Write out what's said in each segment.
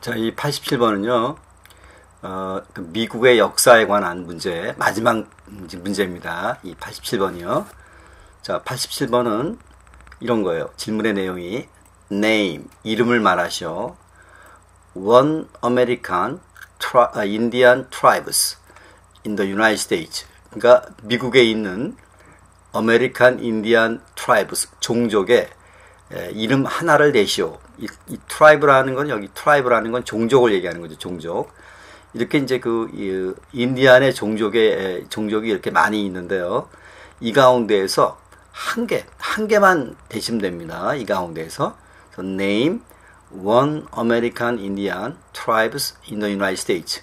자, 이 87번은요, 어, 그 미국의 역사에 관한 문제, 마지막 문제입니다. 이 87번이요. 자, 87번은 이런 거예요. 질문의 내용이 name, 이름을 말하셔. One American tri- 아, Indian tribes in the United States. 그러니까 미국에 있는 아메리칸 인디안 트라이브스 종족의 에, 이름 하나를 내시오. 이, 이 트라이브라는 건 여기 트라이브라는 건 종족을 얘기하는 거죠. 종족. 이렇게 이제 그 이, 인디안의 종족의 에, 종족이 이렇게 많이 있는데요. 이 가운데에서 한 개, 한 개만 대시면 됩니다. 이 가운데에서 so name one American Indian tribes in the United States.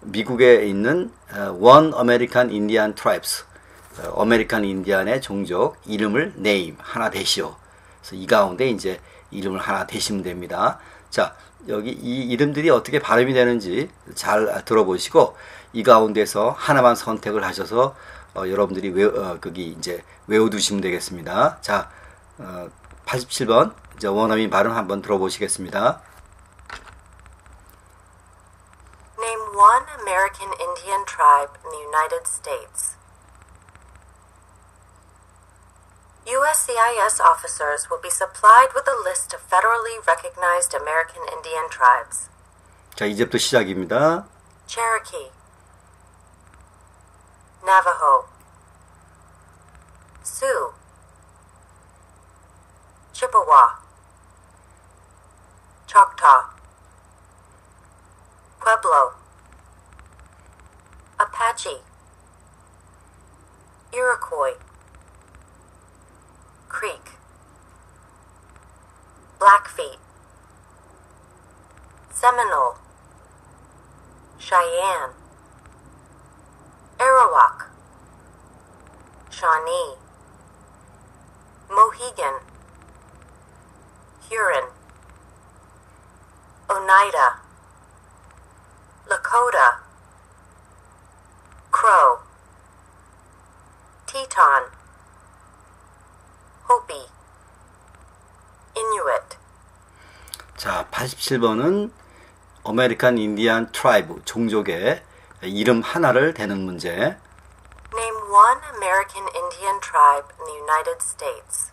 미국에 있는 어, one American Indian tribes. 어, 아메리칸 인디안의 종족 이름을 name 하나 대시오. 그래서 이 가운데 이제 이름을 하나 대시면 됩니다. 자, 여기 이 이름들이 어떻게 발음이 되는지 잘 들어보시고 이 가운데서 하나만 선택을 하셔서 어, 여러분들이 외 어, 거기 이제 외워두시면 되겠습니다. 자, 어, 87번 이제 원어민 발음 한번 들어보시겠습니다. Name one American Indian tribe in the United States. USCIS officers will be supplied with a list of federally recognized American Indian tribes 자, 이제부터 시작입니다. Cherokee, Navajo, Sioux, Chippewa, Choctaw, Pueblo, Apache, Iroquois, Creek, Blackfeet, Seminole, Cheyenne, Arawak, Shawnee, Mohegan, Huron, Oneida, Lakota, Crow, Teton, 자, 87번은 아메리칸 인디안 트라이브 종족의 이름 하나를 대는 문제. Name one American Indian tribe in the United States.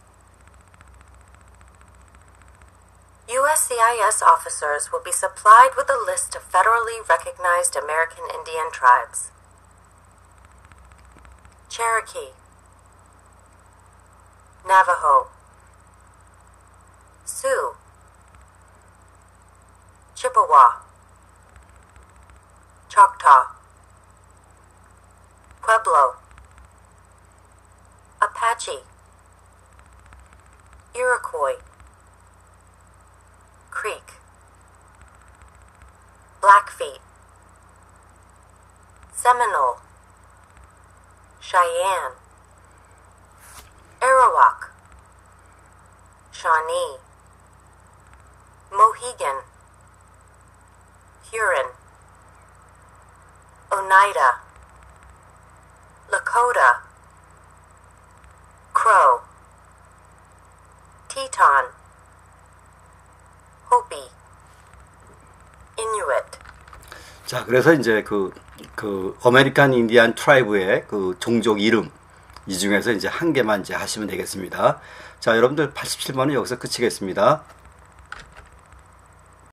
USCIS officers will be supplied with a list of federally recognized American Indian tribes Cherokee, Navajo, Sioux, Chippewa, Choctaw. Pueblo, Apache, Iroquois, Creek, Blackfeet, Seminole, Cheyenne, Arawak, Shawnee, Mohegan, Huron, Oneida, Lakota, Crow, Teton, Hopi, Inuit. 자, 그래서 이제 그, 그, 아메리칸 인디안 트라이브의 그 종족 이름, 이 중에서 이제 한 개만 이제 하시면 되겠습니다. 자, 여러분들 87번은 여기서 끝이겠습니다.